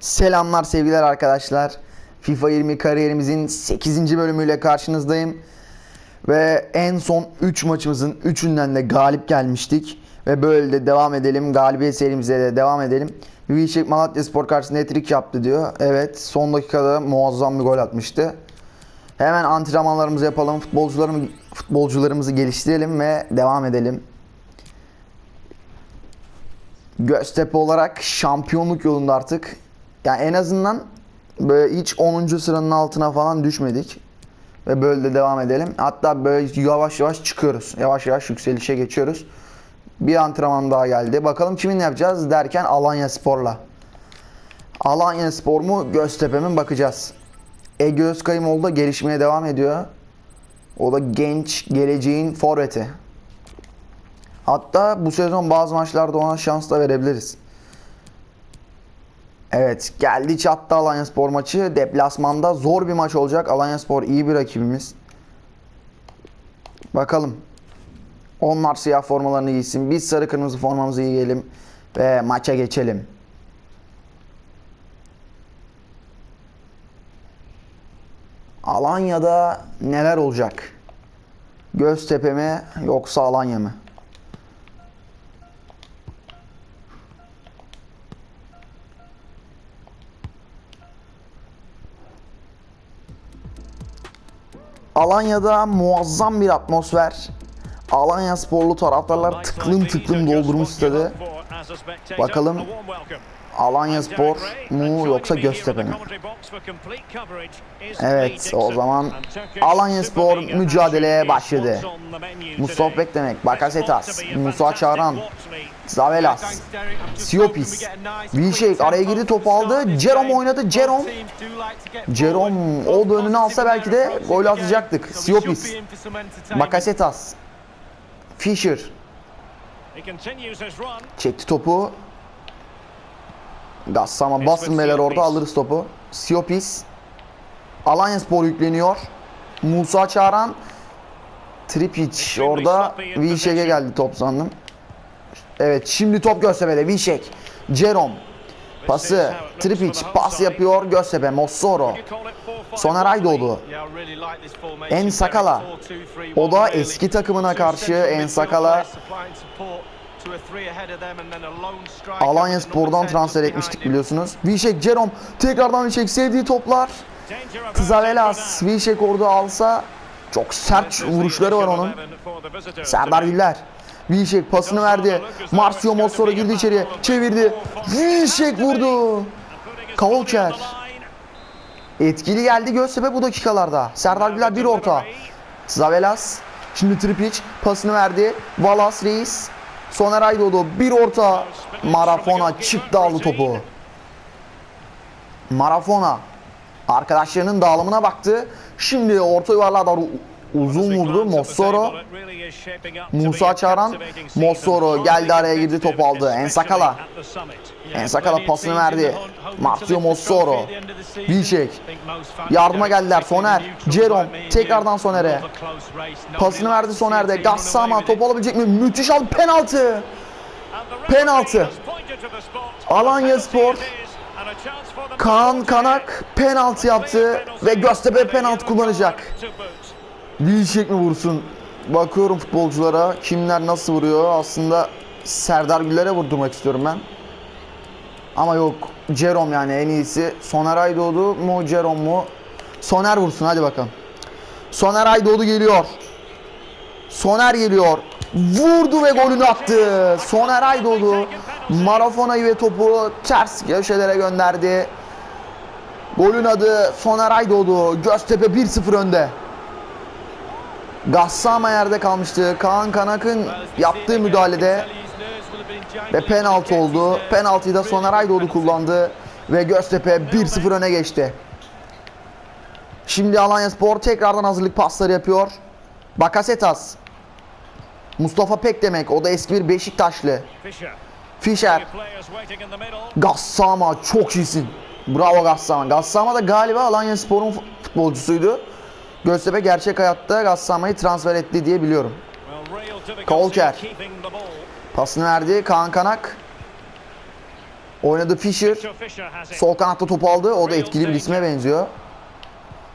Selamlar sevgiler arkadaşlar. FIFA 20 kariyerimizin 8. bölümüyle karşınızdayım. Ve en son 3 maçımızın 3'ünden de galip gelmiştik. Ve böyle de devam edelim. Galibiyet serimize de devam edelim. Vişek Malatya Spor karşısında hat yaptı diyor. Evet son dakikada muazzam bir gol atmıştı. Hemen antrenmanlarımızı yapalım. Futbolcularımı, futbolcularımızı geliştirelim ve devam edelim. Göztepe olarak şampiyonluk yolunda artık. Yani en azından böyle hiç 10. sıranın altına falan düşmedik. Ve böyle de devam edelim. Hatta böyle yavaş yavaş çıkıyoruz. Yavaş yavaş yükselişe geçiyoruz. Bir antrenman daha geldi. Bakalım kiminle yapacağız derken Alanya Spor'la. Alanya Spor mu Göztepe mi bakacağız. Ege Özkayımoğlu da gelişmeye devam ediyor. O da genç geleceğin forveti. Hatta bu sezon bazı maçlarda ona şans da verebiliriz. Evet geldi çattı Alanya Spor maçı. Deplasmanda zor bir maç olacak. Alanya Spor iyi bir rakibimiz. Bakalım. Onlar siyah formalarını giysin. Biz sarı kırmızı formamızı giyelim. Ve maça geçelim. Alanya'da neler olacak? Göztepe mi yoksa Alanya mı? Alanya'da muazzam bir atmosfer. Alanya sporlu taraftarlar tıklım tıklım doldurmuş stadı. Bakalım Alanya Spor mu yoksa Göztepe mi? Evet o zaman Alanya Spor mücadeleye başladı. Mustafa Beklemek, Bakasetas, Musa Çağran, Zavelas, Siopis, Vilşek araya girdi topu aldı. Jerome oynadı. Jerome Jerome o da önüne alsa belki de gol atacaktık. Siopis, Bakasetas, Fischer çekti topu. Gassama basın beyler orada alırız topu. Siopis. Alanya Spor yükleniyor. Musa Çağran. Tripic orada. Vilşek'e geldi top sandım. Evet şimdi top Göztepe'de. Vilşek. Jerome. Pası. Tripic pas yapıyor Göztepe. Mossoro. Soner Aydoğdu. En Sakala. O da eski takımına karşı En Sakala Alanya Spor'dan transfer etmiştik biliyorsunuz. Vişek, Jerome tekrardan Vişek sevdiği toplar. Tzavelas, Vişek orada alsa çok sert vuruşları var onun. Serdar Güller. Vişek pasını verdi. Marcio Mossoro girdi içeriye. Çevirdi. Vişek vurdu. Kavolker. Etkili geldi Göztepe bu dakikalarda. Serdar Güler bir orta. Zavelas. Şimdi Tripic pasını verdi. Valas Reis. Soner Aydoğdu bir orta. Marafona çıktı aldı topu. Marafona. Arkadaşlarının dağılımına baktı. Şimdi orta yuvarlığa doğru uzun vurdu. Mossoro. Musa Çağran. Mossoro geldi araya girdi topu aldı. Ensakala. Ensakala pasını verdi. Martio Mossoro. Vilşek. Yardıma geldiler. Soner. Jerome. Tekrardan Soner'e. Pasını verdi Soner'de. Gassama top alabilecek mi? Müthiş al penaltı. Penaltı. Alanya Spor. Kaan Kanak penaltı yaptı ve Göztepe penaltı kullanacak. Vilşek mi vursun? Bakıyorum futbolculara kimler nasıl vuruyor. Aslında Serdar Güller'e vurdurmak istiyorum ben. Ama yok. Jerome yani en iyisi. Soner Aydoğdu mu Jerome mu? Soner vursun hadi bakalım. Soner Aydoğdu geliyor. Soner geliyor. Vurdu ve golünü attı. Soner Aydoğdu Marafona'yı ve topu ters köşelere gönderdi. Golün adı Soner Aydoğdu. Göztepe 1-0 önde. Gassama yerde kalmıştı. Kaan Kanak'ın yaptığı müdahalede ve penaltı oldu. Penaltıyı da Soner Aydoğdu kullandı ve Göztepe 1-0 öne geçti. Şimdi Alanya Spor tekrardan hazırlık pasları yapıyor. Bakasetas. Mustafa Pek demek. O da eski bir Beşiktaşlı. Fischer. Gassama çok iyisin. Bravo Gassama. Gassama da galiba Alanya Spor'un futbolcusuydu. Göztepe gerçek hayatta Gassama'yı transfer etti diye biliyorum. Kolker. Pasını verdi Kaan Kanak. Oynadı Fischer. Sol kanatta topu aldı. O da etkili bir isme benziyor.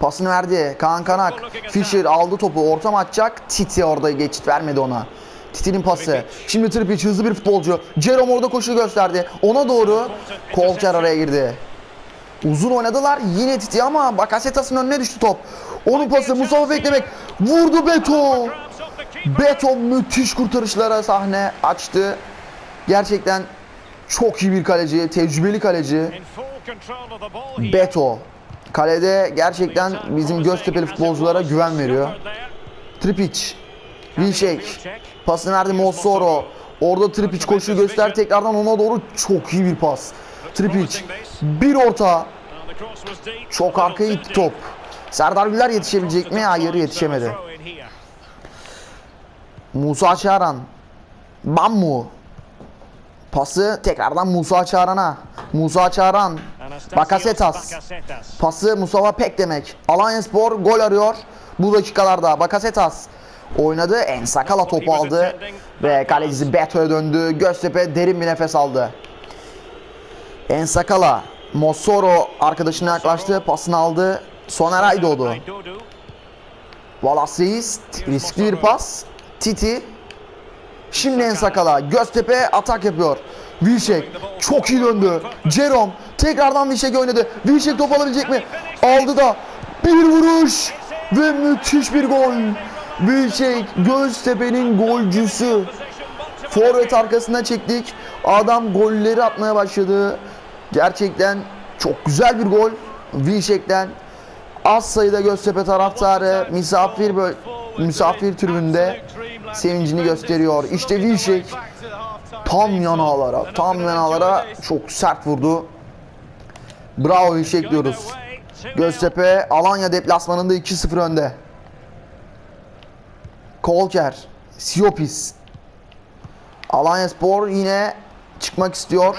Pasını verdi. Kaan Kanak. Fischer aldı topu. Ortam atacak. Titi orada geçit vermedi ona. Titi'nin pası. Şimdi Tripic hızlı bir futbolcu. Jerome orada koşu gösterdi. Ona doğru Kolçer araya girdi. Uzun oynadılar. Yine Titi ama Bakasetas'ın önüne düştü top. Onun pası Mustafa beklemek. Vurdu Beto. Beto müthiş kurtarışlara sahne açtı. Gerçekten çok iyi bir kaleci, tecrübeli kaleci. Beto. Kalede gerçekten bizim Göztepe'li futbolculara güven veriyor. Tripic. Vilşek. Pasını verdi Mossoro. Orada Tripic koşu göster tekrardan ona doğru çok iyi bir pas. Tripic. Bir orta. Çok arkaya gitti top. Serdar Güler yetişebilecek mi? Hayır yetişemedi. Musa Çağran. Bammu. Pası tekrardan Musa Çağran'a. Musa Çağran. Bakasetas. Pası Mustafa Pek demek. Alanyaspor gol arıyor bu dakikalarda. Bakasetas oynadı. Ensakala topu aldı. Ve kalecisi Beto'ya döndü. Göztepe derin bir nefes aldı. Ensakala. Mossoro arkadaşına yaklaştı. Pasını aldı. Soner Aydoğdu. Wallace Reis. Riskli bir pas. Titi. Şimdi Ensakala. Göztepe atak yapıyor. Vilşek çok iyi döndü. Jerome tekrardan Vilşek'e oynadı. Vilşek top alabilecek mi? Aldı da bir vuruş ve müthiş bir gol. Vilşek Göztepe'nin golcüsü. Forvet arkasına çektik. Adam golleri atmaya başladı. Gerçekten çok güzel bir gol. Vilşek'ten az sayıda Göztepe taraftarı misafir misafir tribünde sevincini gösteriyor. İşte Vilşek tam yanağlara, tam yanağlara çok sert vurdu. Bravo Vilşek diyoruz. Göztepe Alanya deplasmanında 2-0 önde. Kolker, Siopis. Alanya Spor yine çıkmak istiyor.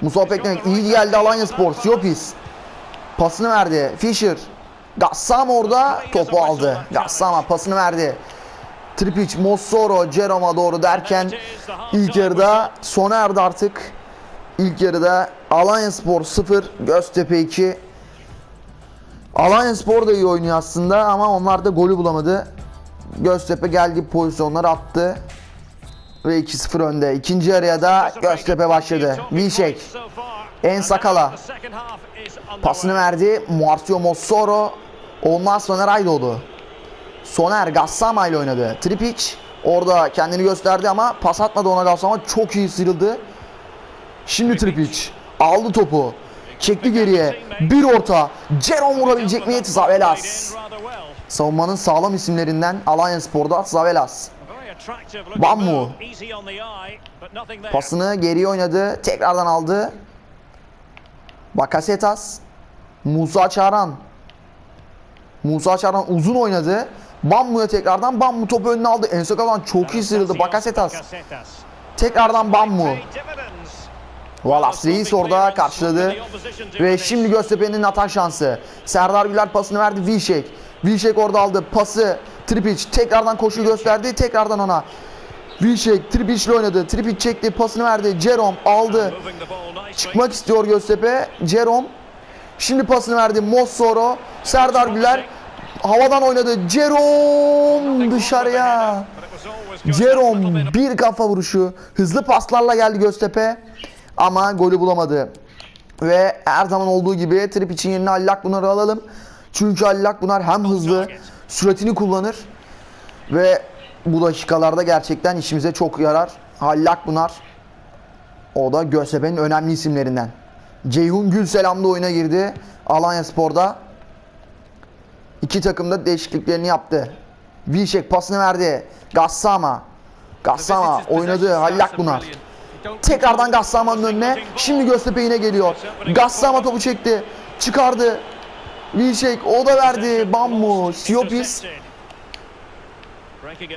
Mustafa Pekmek iyi geldi Alanya Spor. Siopis. Pasını verdi. Fischer. Gassam orada topu aldı. Gassama pasını verdi. Tripic, Mossoro, Jerome'a doğru derken ilk yarıda sona erdi artık. İlk yarıda Alanya Spor 0, Göztepe 2. Alanya Spor da iyi oynuyor aslında ama onlar da golü bulamadı. Göztepe geldi pozisyonları attı. Ve 2-0 önde. İkinci yarıya da Göztepe başladı. Vilşek. En Sakala. Pasını verdi. Marcio Mossoro. Ondan sonra Raydoğdu. Soner Gassama ile oynadı. Tripic orada kendini gösterdi ama pas atmadı ona Gassama. Çok iyi sıyrıldı. Şimdi Tripic aldı topu. Çekti geriye. Bir orta. Jerome vurabilecek mi? Zavelas. Savunmanın sağlam isimlerinden Alanya Spor'da Zavelas. Bammu. Pasını geriye oynadı. Tekrardan aldı. Bakasetas. Musa Çağran. Musa Çağran uzun oynadı. Bammu'ya tekrardan Bammu topu önüne aldı. Ensokalan çok iyi sıyrıldı. Bakasetas. Tekrardan Bammu. Wallace Reis orada karşıladı. Ve şimdi Göztepe'nin atak şansı. Serdar Güler pasını verdi Vilşek. Vilşek orada aldı pası. Tripic tekrardan koşu gösterdi. Tekrardan ona. Vilşek Tripic ile oynadı. Tripic çekti pasını verdi. Jerome aldı. Çıkmak istiyor Göztepe. Jerome. Şimdi pasını verdi. Mossoro. Serdar Güler. Havadan oynadı. Jerome dışarıya. Jerome bir kafa vuruşu. Hızlı paslarla geldi Göztepe. Ama golü bulamadı. Ve her zaman olduğu gibi Trip için yerine Halil Akbunar'ı alalım. Çünkü Halil Akbunar hem hızlı, süratini kullanır. Ve bu dakikalarda gerçekten işimize çok yarar. Halil Akbunar o da Göztepe'nin önemli isimlerinden. Ceyhun Gülselam da oyuna girdi. Alanya Spor'da. İki takım da değişikliklerini yaptı. Vilşek pasını verdi. Gassama. Gassama oynadı. Halil Akbunar. Tekrardan Gassama'nın önüne. Şimdi Göztepe yine geliyor. Gassama topu çekti. Çıkardı. Vilşek o da verdi. Bammu. Siopis.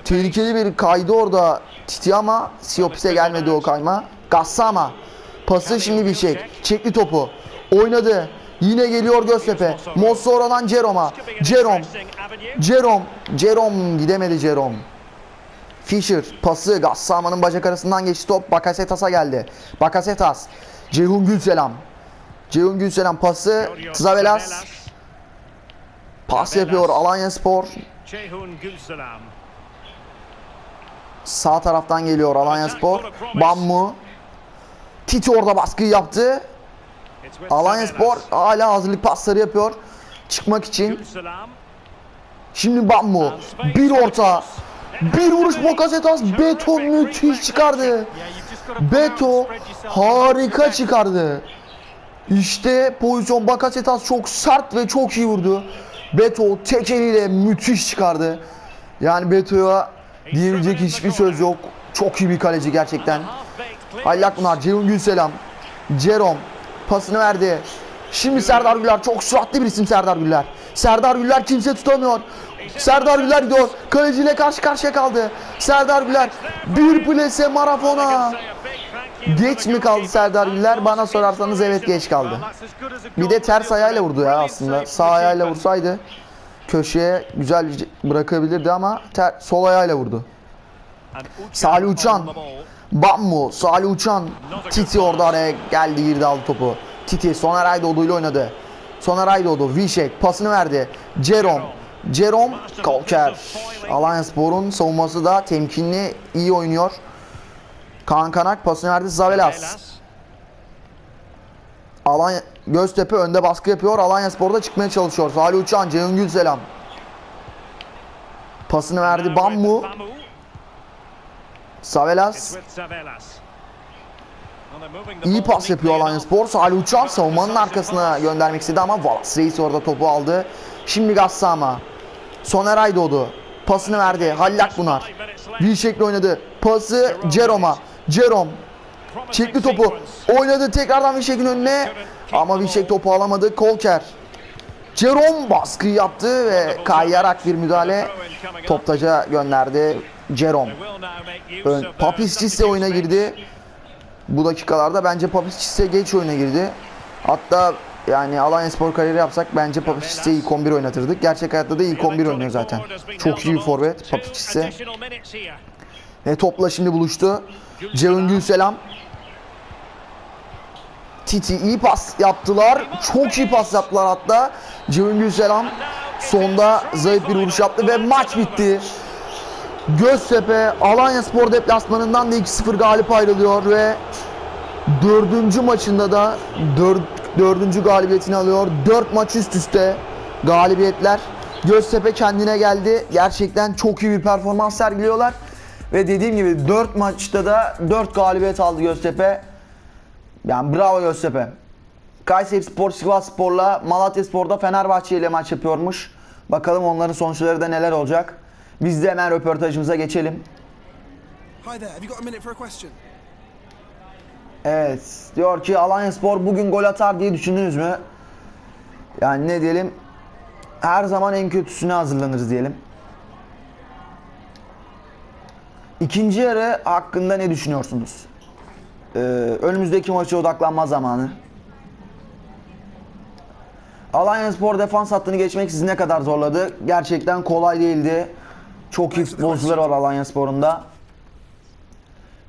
Tehlikeli bir kaydı orada Titi ama Siopis'e gelmedi o kayma. Gassama. Pası şimdi Vilşek. Çekti topu. Oynadı. Yine geliyor Göztepe. Mossoro'dan Jerome'a. Jerome. Jerome. Jerome gidemedi Jerome. Fischer pası Gassama'nın bacak arasından geçti top Bakasetas'a geldi. Bakasetas Ceyhun Gülselam. Ceyhun Gülselam pası. Zavelas pas yapıyor Alanya Spor. Ceyhun Gülselam. Sağ taraftan geliyor Alanya Spor. Bammu. Titi orada baskıyı yaptı. Alanya. Spor hala hazırlık pasları yapıyor. Çıkmak için. Şimdi Bammu. Bir orta. Bir vuruş Bokasetas. Beto müthiş çıkardı. Beto harika çıkardı. İşte pozisyon Bakasetas çok sert ve çok iyi vurdu. Beto tek eliyle müthiş çıkardı. Yani Beto'ya diyebilecek hiçbir söz yok. Çok iyi bir kaleci gerçekten. Halil Akpınar, Ceyhun Gülselam, Cerom pasını verdi. Şimdi Serdar Güler çok süratli bir isim Serdar Güler. Serdar Güler kimse tutamıyor. Serdar Güler gidiyor. Kaleciyle karşı karşıya kaldı. Serdar Güler bir plase marafona. Geç mi kaldı Serdar Güler? Bana sorarsanız evet geç kaldı. Bir de ters ayağıyla vurdu ya aslında. Sağ ayağıyla vursaydı köşeye güzel bırakabilirdi ama ter, sol ayağıyla vurdu. Salih Uçan. Bammu, Salih Uçan, Titi orada araya geldi girdi aldı topu. Titi Soner Aydoğdu ile oynadı. Soner Aydoğdu, Vişek pasını verdi. Cerom, Cerom, Kalker. Alanya Spor'un savunması da temkinli, iyi oynuyor. Kaan Kanak pasını verdi Zavelas. Alanya Göztepe önde baskı yapıyor. Alanya Spor'da çıkmaya çalışıyor. Salih Uçan, Ceyhun Gülselam. Pasını verdi Bammu, Savelas. İyi pas yapıyor Alanya Spor. Salih Uçan savunmanın arkasına göndermek istedi ama Wallace Reis orada topu aldı. Şimdi Gassama. Soner Aydoğdu. Pasını verdi. Halil Akbunar. Bir şekli oynadı. Pası Cerom'a. Cerom çekti topu. Oynadı tekrardan Vişek'in önüne. Ama Vişek topu alamadı. Kolker. Cerom baskı yaptı ve kayarak bir müdahale toptaca gönderdi. Cerom. Ön, Papis Cisse oyuna girdi. Bu dakikalarda bence Papis Cisse geç oyuna girdi. Hatta yani Alanya Spor kariyeri yapsak bence Papis Cisse'yi ilk 11 oynatırdık. Gerçek hayatta da ilk 11 oynuyor zaten. Çok iyi bir forvet Papis Cisse. Ve topla şimdi buluştu. Ceyhun Gülselam. Titi iyi pas yaptılar. Çok iyi pas yaptılar hatta. Ceyhun Gülselam sonda zayıf bir vuruş yaptı ve maç bitti. Göztepe Alanya Spor deplasmanından da 2-0 galip ayrılıyor ve dördüncü maçında da dör, dördüncü galibiyetini alıyor. Dört maç üst üste galibiyetler. Göztepe kendine geldi. Gerçekten çok iyi bir performans sergiliyorlar. Ve dediğim gibi 4 maçta da 4 galibiyet aldı Göztepe. Yani bravo Göztepe. Kayseri Spor, Sivas Spor'la Malatya Spor'da Fenerbahçe ile maç yapıyormuş. Bakalım onların sonuçları da neler olacak. Biz de hemen röportajımıza geçelim. Evet. Diyor ki Alanya Spor bugün gol atar diye düşündünüz mü? Yani ne diyelim? Her zaman en kötüsüne hazırlanırız diyelim. İkinci yarı hakkında ne düşünüyorsunuz? Ee, önümüzdeki maça odaklanma zamanı. Alanya Spor defans hattını geçmek sizi ne kadar zorladı? Gerçekten kolay değildi. Çok iyi futbolcular var Alanya Spor'un da.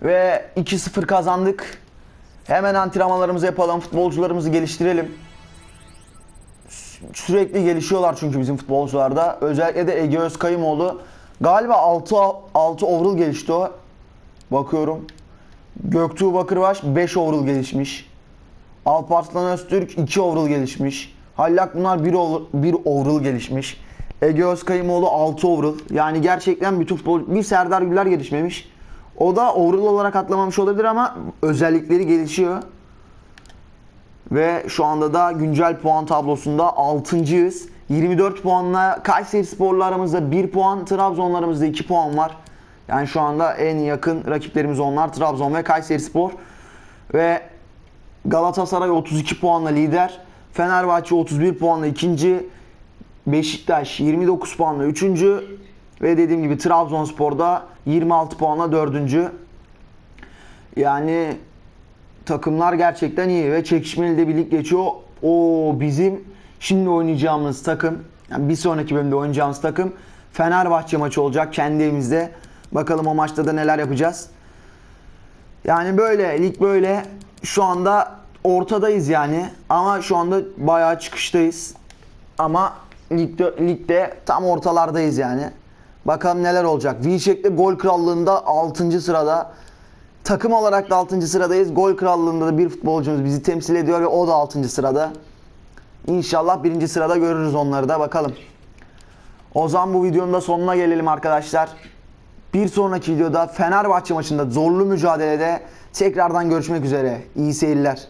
Ve 2-0 kazandık. Hemen antrenmanlarımızı yapalım, futbolcularımızı geliştirelim. Sü- Sürekli gelişiyorlar çünkü bizim futbolcularda. Özellikle de Ege Özkayımoğlu. Galiba 6 6 overall gelişti o. Bakıyorum. Göktuğ Bakırbaş 5 overall gelişmiş. Alparslan Öztürk 2 overall gelişmiş. Hallak bunlar 1 over, bir overall gelişmiş. Ege Özkayımoğlu 6 overall. Yani gerçekten bütün futbol bir Serdar Güler gelişmemiş. O da overall olarak atlamamış olabilir ama özellikleri gelişiyor. Ve şu anda da güncel puan tablosunda 6.'yız. 24 puanla Kayseri Spor'la aramızda 1 puan, Trabzon'la aramızda 2 puan var. Yani şu anda en yakın rakiplerimiz onlar Trabzon ve Kayseri Spor. Ve Galatasaray 32 puanla lider. Fenerbahçe 31 puanla ikinci. Beşiktaş 29 puanla üçüncü. Ve dediğim gibi Trabzonspor'da 26 puanla dördüncü. Yani takımlar gerçekten iyi ve çekişmeli de bir lig geçiyor. O bizim şimdi oynayacağımız takım, yani bir sonraki bölümde oynayacağımız takım Fenerbahçe maçı olacak kendi evimizde. Bakalım o maçta da neler yapacağız. Yani böyle lig böyle. Şu anda ortadayız yani. Ama şu anda bayağı çıkıştayız. Ama ligde, ligde tam ortalardayız yani. Bakalım neler olacak. V-Check'te gol krallığında 6. sırada. Takım olarak da 6. sıradayız. Gol krallığında da bir futbolcumuz bizi temsil ediyor ve o da 6. sırada. İnşallah birinci sırada görürüz onları da bakalım. O zaman bu videonun da sonuna gelelim arkadaşlar. Bir sonraki videoda Fenerbahçe maçında zorlu mücadelede tekrardan görüşmek üzere. İyi seyirler.